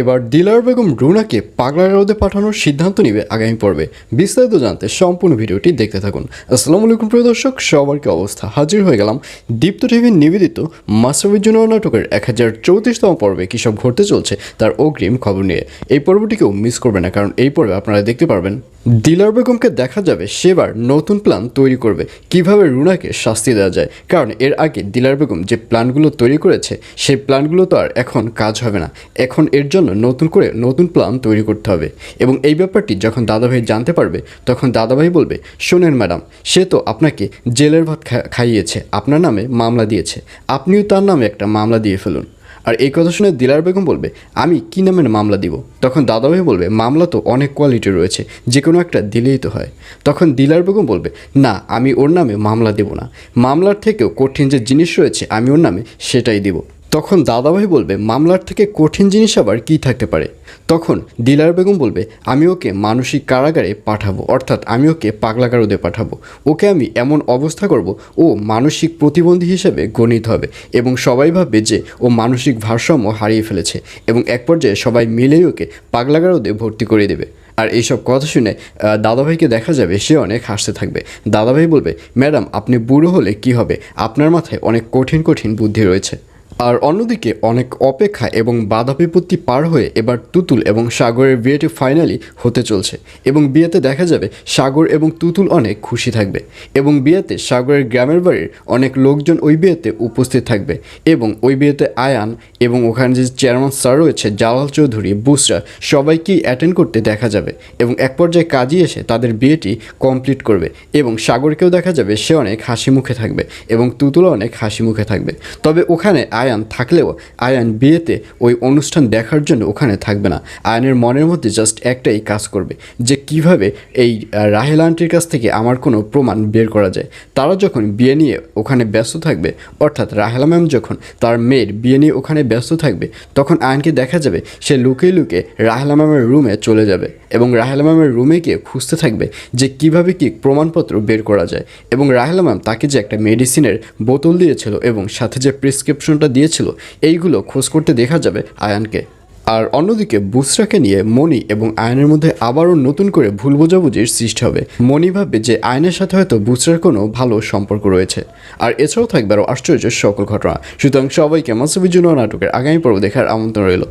এবার ডিলার বেগম রুনাকে পাগলা রোদে পাঠানোর সিদ্ধান্ত নিবে আগামী পর্বে। বিস্তারিত জানতে সম্পূর্ণ ভিডিওটি দেখতে থাকুন। আসসালামু আলাইকুম, প্রিয় দর্শক, সবার কি অবস্থা? হাজির হয়ে গেলাম দীপ্ত টিভির নিবেদিত মাস্টারবিজন্য নাটকের এক হাজার চৌত্রিশতম পর্বে। কী সব ঘটতে চলছে তার অগ্রিম খবর নিয়ে। এই পর্বটিকেও মিস করবে না, কারণ এই পর্বে আপনারা দেখতে পারবেন দিলার বেগমকে দেখা যাবে, সেবার নতুন প্ল্যান তৈরি করবে। কীভাবে রুনাকে শাস্তি দেওয়া যায়? কারণ এর আগে দিলার বেগম যে প্ল্যানগুলো তৈরি করেছে, সেই প্ল্যানগুলো তো আর এখন কাজ হবে না। এখন এর জন্য নতুন করে নতুন প্ল্যান তৈরি করতে হবে। এবং এই ব্যাপারটি যখন দাদাভাই জানতে পারবে, তখন দাদাভাই বলবে, শোনেন ম্যাডাম, সে তো আপনাকে জেলের ভাত খাইয়েছে। আপনার নামে মামলা দিয়েছে। আপনিও তার নামে একটা মামলা দিয়ে ফেলুন। আর এই কথা শুনে দিলার বেগম বলবে, আমি কি নামের মামলা দিব? তখন দাদাভাই বলবে, মামলা তো অনেক কোয়ালিটি রয়েছে যে কোনো একটা দিলেই তো হয়। তখন দিলার বেগম বলবে, না, আমি ওর নামে মামলা দেব না। মামলার থেকেও কঠিন যে জিনিস রয়েছে, আমি ওর নামে সেটাই দিব। তখন দাদাভাই বলবে, মামলার থেকে কঠিন জিনিস আবার কী থাকতে পারে? তখন দিলার বেগম বলবে, আমি ওকে মানসিক কারাগারে পাঠাবো, অর্থাৎ আমি ওকে পাগলাগারদে পাঠাবো। ওকে আমি এমন অবস্থা করব, ও মানসিক প্রতিবন্ধী হিসেবে গণিত হবে এবং সবাই ভাববে যে ও মানসিক ভারসাম্য হারিয়ে ফেলেছে এবং এক পর্যায়ে সবাই মিলেই ওকে পাগলাগারদে ভর্তি করে দেবে। আর এইসব কথা শুনে দাদাভাইকে দেখা যাবে সে অনেক হাসতে থাকবে। দাদাভাই বলবে, ম্যাডাম, আপনি বুড়ো হলে কি হবে? আপনার মাথায় অনেক কঠিন কঠিন বুদ্ধি রয়েছে। আর অন্যদিকে অনেক অপেক্ষা এবং বাধা বিপত্তি পার হয়ে এবার তুতুল এবং সাগরের বিয়েটি ফাইনালি হতে চলছে এবং বিয়েতে দেখা যাবে সাগর এবং তুতুল অনেক খুশি থাকবে এবং বিয়েতে সাগরের গ্রামের বাড়ির অনেক লোকজন ওই বিয়েতে উপস্থিত থাকবে এবং ওই বিয়েতে আয়ান এবং ওখানে যে চেয়ারম্যান স্যার রয়েছে জালাল চৌধুরী, বুসরা সবাইকেই অ্যাটেন্ড করতে দেখা যাবে এবং এক পর্যায়ে কাজী এসে তাদের বিয়েটি কমপ্লিট করবে এবং সাগরকেও দেখা যাবে সে অনেক হাসি মুখে থাকবে এবং তুতুলও অনেক হাসি মুখে থাকবে। তবে ওখানে আয়ান থাকলেও আয়ান বিয়েতে ওই অনুষ্ঠান দেখার জন্য ওখানে থাকবে না। আয়ানের মনের মধ্যে জাস্ট একটাই কাজ করবে, যে কীভাবে এই রাহেল আন্টির কাছ থেকে আমার কোনো প্রমাণ বের করা যায়? তারা যখন বিয়ে নিয়ে ওখানে ব্যস্ত থাকবে, অর্থাৎ রাহেলা ম্যাম যখন তার মেয়ের বিয়ে নিয়ে ওখানে ব্যস্ত থাকবে, তখন আয়নকে দেখা যাবে সে লুকিয়ে লুকিয়ে রাহেলা ম্যামের রুমে চলে যাবে এবং রাহেলা ম্যামের রুমে গিয়ে খুঁজতে থাকবে যে কীভাবে কি প্রমাণপত্র বের করা যায় এবং রাহেলা ম্যাম তাকে যে একটা মেডিসিনের বোতল দিয়েছিল এবং সাথে যে প্রেসক্রিপশনটা দিয়েছিল, এইগুলো খোঁজ করতে দেখা যাবে আয়ানকে। আর অন্যদিকে বুসরাকে নিয়ে মনি এবং আয়নের মধ্যে আবারও নতুন করে ভুল বোঝাবুঝির সৃষ্টি হবে। মনি ভাববে যে আয়নের সাথে হয়তো বুসরার কোনো ভালো সম্পর্ক রয়েছে। আর এছাড়াও থাকবে আরও আশ্চর্য সকল ঘটনা। সুতরাং সবাইকে মাসুবিজুন নাটকের আগামী পর্ব দেখার আমন্ত্রণ রইল।